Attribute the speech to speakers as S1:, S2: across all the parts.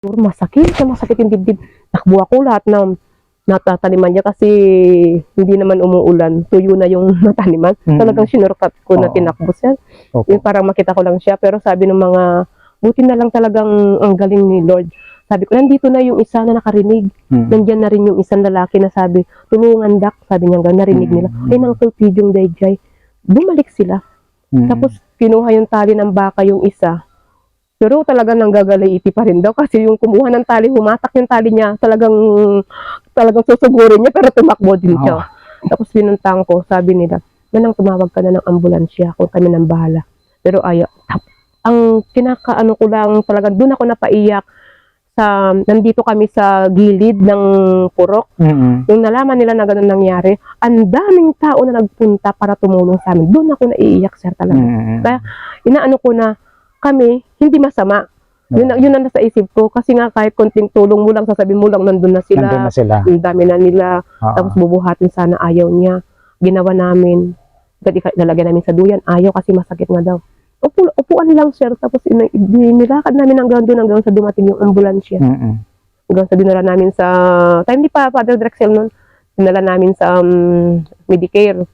S1: Puro masakit masakit yung dibdib. Takbo ako lahat na natataniman niya kasi hindi naman umuulan. Tuyo na yung nataniman.
S2: Mm.
S1: Talagang sinurkat ko na tinakbo siya.
S2: Opo.
S1: Yung parang makita ko lang siya. Pero sabi ng mga, buti na lang talagang ang galing ni Lord. Sabi ko, nandito na yung isa na nakarinig.
S2: Mm.
S1: Nandyan na rin yung isang lalaki na sabi, tulungan dak. Sabi niya, narinig
S2: Mm.
S1: nila. Ay, nang tulpidyung dayjay. Bumalik sila.
S2: Mm.
S1: Tapos kinuha yung tali ng baka yung isa. Pero talaga nanggagalaiti pa rin daw kasi yung kumuha ng tali, humatak yung tali niya, talagang talagang susugurin niya pero tumakbo din siya.
S2: Oo.
S1: Tapos pinuntang ko, sabi nila, nanang tumawag ka na ng ambulansya kung kami nang bahala. Pero ayaw. Ang kinakaano ko lang talaga, doon ako napaiyak sa, nandito kami sa gilid ng purok.
S2: Mm.
S1: Nung nalaman nila na ganun nangyari, ang daming tao na nagpunta para tumulong sa amin. Doon ako naiiyak, sir, talaga
S2: Mm.
S1: Kaya, inaano ko na kami, hindi masama. Yun, ang- yun ang nasa isip ko. Kasi nga kahit konting tulong mo lang, sasabihin mo lang, nandun na sila.
S2: Nandun na sila.
S1: Ang dami na nila.
S2: Oo.
S1: Tapos bubuhatin sana, ayaw niya. Ginawa namin. Nalagyan namin sa duyan, ayaw kasi masakit nga daw. Upo, upuan lang, sir. Tapos nilakad namin hanggang doon hanggang sa dumating yung ambulansya.
S2: Mm.
S1: Hanggang sa dinala namin sa, time di pa Father Drexel nun, dinala namin sa um, Medicare.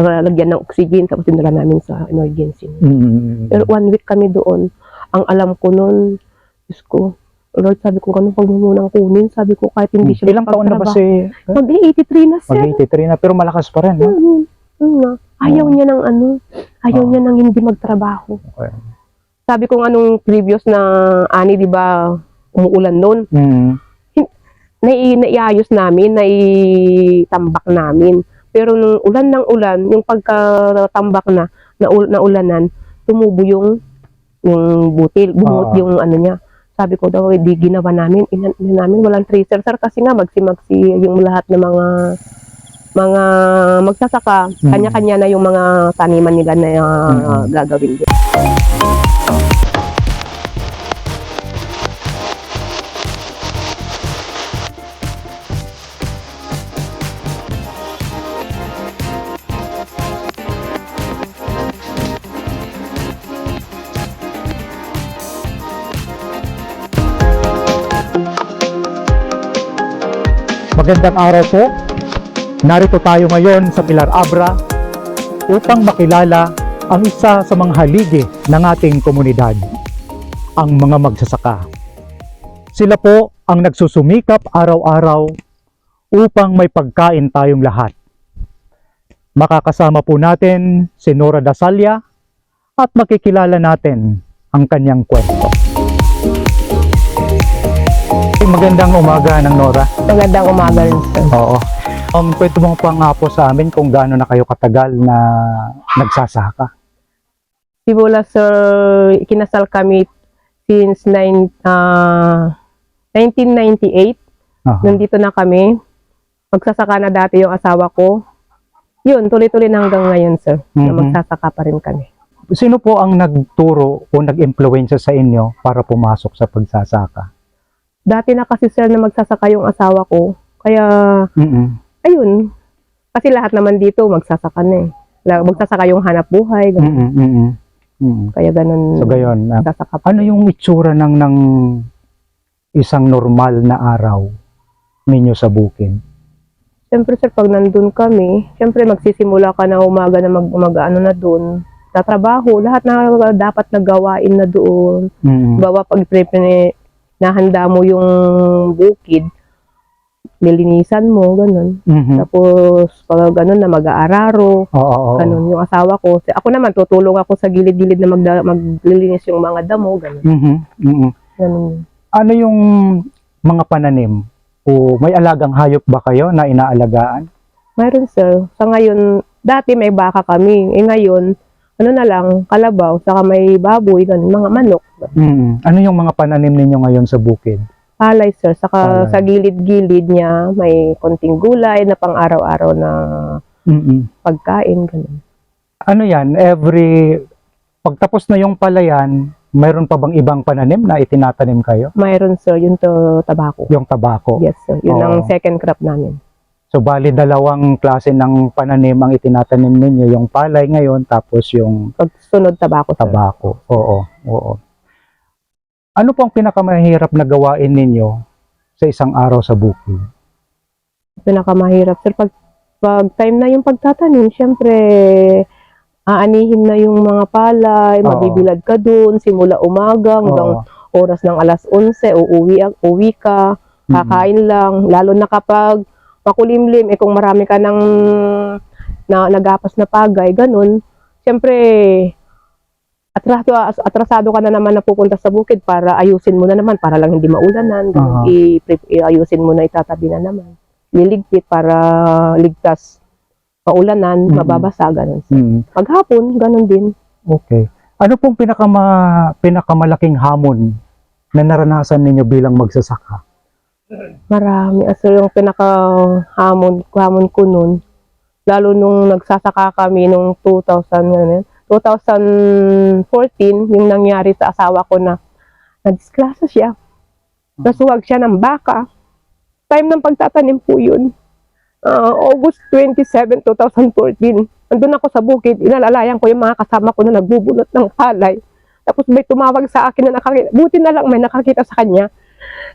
S1: Lagyan ng oxygen, tapos dinala namin sa emergency.
S2: Mm.
S1: Pero one week kami doon. Ang alam ko noon, Diyos ko, Lord, sabi ko, ganun pag munang kunin. Sabi ko, kahit hindi siya
S2: Ilang taon na ba si
S1: Mag-83 na siya.
S2: mag-83 na pero malakas pa rin?
S1: Mhm. Oo nga. Ayaw
S2: Oo.
S1: niya ng ano, ayaw
S2: Oo.
S1: niya ng hindi magtrabaho.
S2: Okay.
S1: Sabi ko nga nung previous na ani, di ba, umuulan noon,
S2: Mm.
S1: nai naiayos namin, naitambak namin. Pero nung ulan ng ulan, yung pagkatambak na, na naulanan, tumubo yung yung butil, bumot
S2: Oo.
S1: yung ano niya. Sabi ko daw, di ginawa namin, inan inan namin, walang tracer, sir, kasi nga magsi-magsi yung lahat ng mga mga magsasaka,
S2: Mm.
S1: kanya-kanya na yung mga taniman nila na uh,
S2: Mm.
S1: gagawin.
S2: Magandang araw po. Narito tayo ngayon sa Pilar Abra upang makilala ang isa sa mga haligi ng ating komunidad, ang mga magsasaka. Sila po ang nagsusumikap araw-araw upang may pagkain tayong lahat. Makakasama po natin si Nora Dasalya at makikilala natin ang kanyang kwento. Magandang umaga ng Nora.
S1: Magandang umaga rin, sir.
S2: Oo. Um, pwede mo pa nga po sa amin kung gaano na kayo katagal na nagsasaka.
S1: Simula sir, kinasal kami since nine, ah, 1998.
S2: Aha.
S1: Nandito na kami. Magsasaka na dati yung asawa ko. Yun, tuloy-tuloy na hanggang ngayon, sir. Na
S2: Mhm.
S1: magsasaka pa rin kami.
S2: Sino po ang nagturo o nag-impluensya sa inyo para pumasok sa pagsasaka?
S1: Dati na kasi, sir, na magsasaka yung asawa ko. Kaya,
S2: Mm-mm.
S1: ayun. Kasi lahat naman dito magsasaka na eh. La- Magsasaka yung hanap buhay. ganun.
S2: Mm-mm. Mm-mm. Mm-mm.
S1: Kaya ganun.
S2: So gayon, ah,
S1: Magsasaka pa.
S2: ano yung itsura ng, ng isang normal na araw ninyo sa bukid?
S1: Siyempre, sir, pag nandun kami, siyempre magsisimula ka na umaga na mag, mag ano na doon. Tatrabaho, lahat na dapat nagawain na doon.
S2: Mm-mm.
S1: Bawa pag pre- nahanda mo yung bukid, nilinisan mo, ganun.
S2: Mhm.
S1: Tapos, pag ganun na mag-aararo,
S2: Oo,
S1: ganun, yung asawa ko. Ako naman, tutulong ako sa gilid-gilid na magda- maglilinis yung mga damo, ganun.
S2: Mhm. Mhm.
S1: ganun.
S2: Ano yung mga pananim? O may alagang hayop ba kayo na inaalagaan?
S1: Mayroon, sir. Sa ngayon, dati may baka kami. Eh ngayon, ano na lang, kalabaw, saka may baboy, ganun, mga manok.
S2: Mm. Ano yung mga pananim ninyo ngayon sa bukid?
S1: Palay, sir. Saka
S2: Palay.
S1: sa gilid-gilid niya, may konting gulay na pang araw-araw na
S2: Mm-mm.
S1: pagkain, ganun.
S2: Ano yan? Every pagtapos na yung palayan, mayroon pa bang ibang pananim na itinatanim kayo?
S1: Mayroon, sir, yung to, tabako.
S2: Yung tabako.
S1: Yes, sir. Yun ang
S2: Oo.
S1: second crop namin.
S2: So bali dalawang klase ng pananim ang itinatanim ninyo, yung palay ngayon tapos yung
S1: Pagsunod tabako, sir.
S2: tabako. Oo, oo. Ano po ang pinakamahirap na gawain ninyo sa isang araw sa bukid?
S1: Pinakamahirap, sir. Pag, pag time na yung pagtatanim, syempre, aanihin na yung mga palay,
S2: Oo.
S1: mabibilad ka dun, simula umaga hanggang
S2: Oo.
S1: oras ng alas 11, uuwi, uuwi ka,
S2: Mm-mm.
S1: kakain lang. Lalo na kapag makulimlim, eh kung marami ka ng na, nagapas na pagay, ganun. Siyempre, atraso, atrasado ka na naman na pupunta sa bukid para ayusin mo na naman, para lang hindi maulanan.
S2: Aha.
S1: Ganun. I, i- ayusin mo na itatabi na naman. Liligpit para ligtas. Maulanan,
S2: Mhm.
S1: mababasa, ganun.
S2: Mm.
S1: Paghapon, ganun din.
S2: Okay. Ano pong pinakama, pinakamalaking hamon na naranasan ninyo bilang magsasaka?
S1: Marami. Aso yung pinaka-hamon hamon ko nun, lalo nung nagsasaka kami nung 2000, ano yun, 2014, yung nangyari sa asawa ko na nadisgrasya siya. Nasuwag siya ng baka. Time ng pagtatanim po yun. Ah, August 27, 2014. Nandun ako sa bukid, inalalayan ko yung mga kasama ko na nagbubunot ng palay. Tapos may tumawag sa akin na nakakita, buti na lang may nakakita sa kanya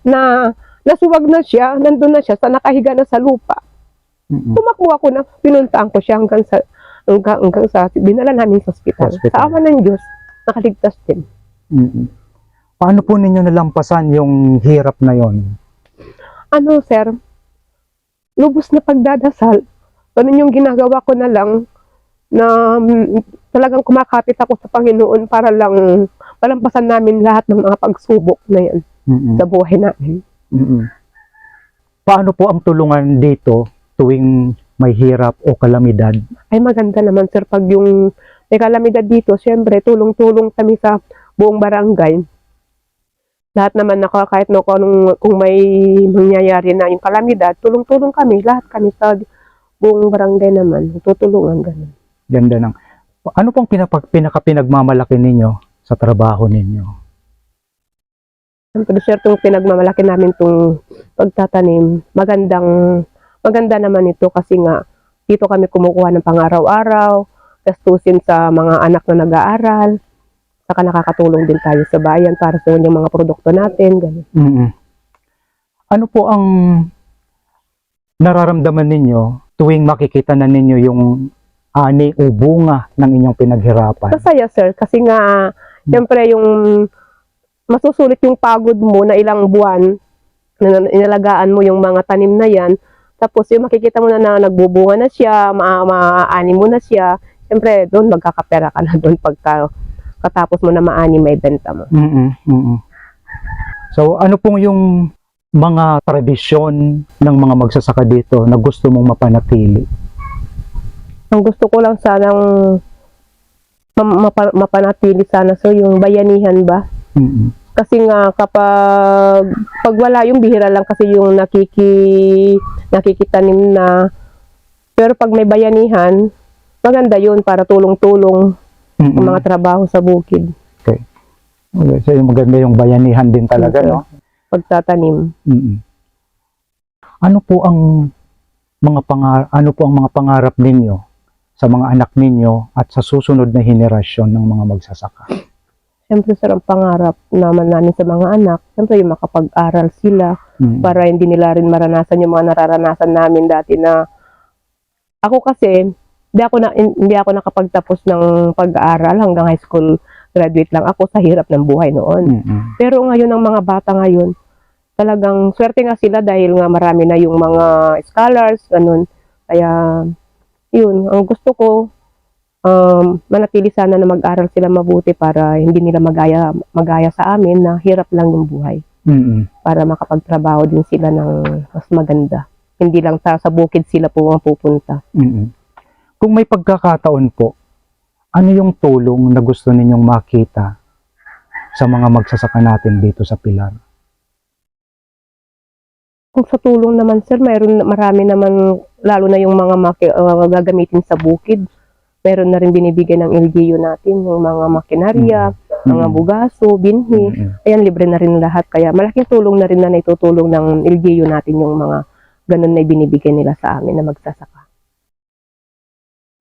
S1: na nasuwag na siya, nandun na siya, sa nakahiga na sa lupa.
S2: Mm-mm.
S1: Tumakbo ako na, pinuntaan ko siya hanggang sa, hanggang, hanggang sa, dinala namin sa ospital.
S2: Hospital.
S1: Sa awa ng Diyos, nakaligtas din.
S2: Mm-mm. Paano po ninyo nalampasan yung hirap na yon?
S1: Ano, sir, lubos na pagdadasal. Ganun yung ginagawa ko na lang na mm, talagang kumakapit ako sa Panginoon para lang palampasan namin lahat ng mga pagsubok na yan
S2: Mm-mm.
S1: sa buhay namin.
S2: Mm-mm. Paano po ang tulungan dito tuwing may hirap o kalamidad?
S1: ay maganda naman sir pag yung may kalamidad dito, syempre tulong-tulong kami sa buong barangay. Lahat naman naka kahit no kung, anong- kung may mangyayari na yung kalamidad, tulong-tulong kami, lahat kami sa buong barangay naman, tutulungan ganun.
S2: Ganda ng... Ano pong pinapag, pinaka-pinagmamalaki ninyo sa trabaho ninyo?
S1: Siyempre, sir, itong pinagmamalaki namin itong pagtatanim, magandang, maganda naman ito kasi nga, dito kami kumukuha ng pang-araw-araw, gastusin sa mga anak na nag-aaral, saka nakakatulong din tayo sa bayan para sa yung mga produkto natin, ganun.
S2: mm Ano po ang nararamdaman ninyo tuwing makikita na ninyo yung ani o bunga ng inyong pinaghirapan?
S1: Masaya, sir, kasi nga, siyempre yung masusulit yung pagod mo na ilang buwan na inalagaan mo yung mga tanim na yan. Tapos yung makikita mo na, na nagbubunga na siya, ma maaani mo na siya, siyempre doon magkakapera ka na doon pagka katapos mo na maani may benta mo.
S2: mm mm So, ano pong yung mga tradisyon ng mga magsasaka dito na gusto mong mapanatili?
S1: Ang gusto ko lang sanang ma- mapa- mapanatili sana so yung bayanihan ba?
S2: mm
S1: kasi nga kapag pag wala yung bihira lang kasi yung nakiki nakikitanim na pero pag may bayanihan maganda yun para tulong-tulong ang mga trabaho sa bukid
S2: Okay, so yung maganda yung bayanihan din talaga,
S1: Okay.
S2: no?
S1: pagtatanim
S2: mm Ano po ang mga pangar ano po ang mga pangarap ninyo sa mga anak ninyo at sa susunod na henerasyon ng mga magsasaka?
S1: Siyempre sir ang pangarap naman namin sa mga anak siyempre yung makapag-aral sila
S2: Mm.
S1: para hindi nila rin maranasan yung mga nararanasan namin dati na ako kasi hindi ako na hindi ako nakapagtapos ng pag-aaral hanggang high school graduate lang ako sa hirap ng buhay noon.
S2: Mm-mm.
S1: Pero ngayon ang mga bata ngayon talagang swerte nga sila dahil nga marami na yung mga scholars ganun. Kaya yun, ang gusto ko um, manatili sana na mag-aral sila mabuti para hindi nila magaya magaya sa amin na hirap lang yung buhay
S2: Mm-mm.
S1: para makapagtrabaho din sila ng mas maganda. Hindi lang sa, sa bukid sila po ang pupunta.
S2: Mm-mm. Kung may pagkakataon po, ano yung tulong na gusto ninyong makita sa mga magsasaka natin dito sa Pilar?
S1: Kung sa tulong naman sir, mayroon marami naman lalo na yung mga maki, uh, gagamitin sa bukid. Meron na rin binibigay ng LGU natin, yung mga makinarya, mga
S2: Mm.
S1: bugaso, binhi.
S2: Mm-mm.
S1: Ayan, libre na rin lahat. Kaya malaking tulong na rin na naitutulong ng LGU natin yung mga ganun na ibinibigay nila sa amin na magsasaka.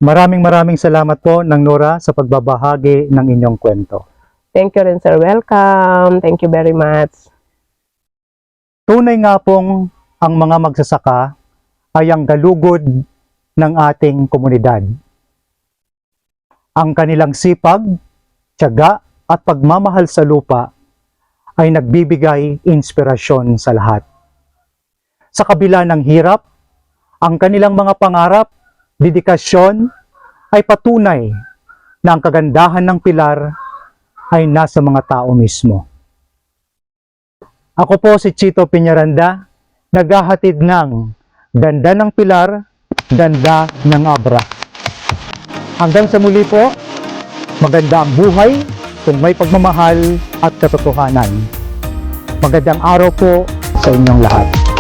S2: Maraming maraming salamat po ng Nora sa pagbabahagi ng inyong kwento.
S1: Thank you rin, sir. Welcome. Thank you very much.
S2: Tunay nga pong ang mga magsasaka ay ang galugod ng ating komunidad. Ang kanilang sipag, tiyaga at pagmamahal sa lupa ay nagbibigay inspirasyon sa lahat. Sa kabila ng hirap, ang kanilang mga pangarap, dedikasyon ay patunay na ang kagandahan ng pilar ay nasa mga tao mismo. Ako po si Chito Piñaranda, naghahatid ng ganda ng pilar, ganda ng abra. Hanggang sa muli po, maganda ang buhay kung may pagmamahal at katotohanan. Magandang araw po sa inyong lahat.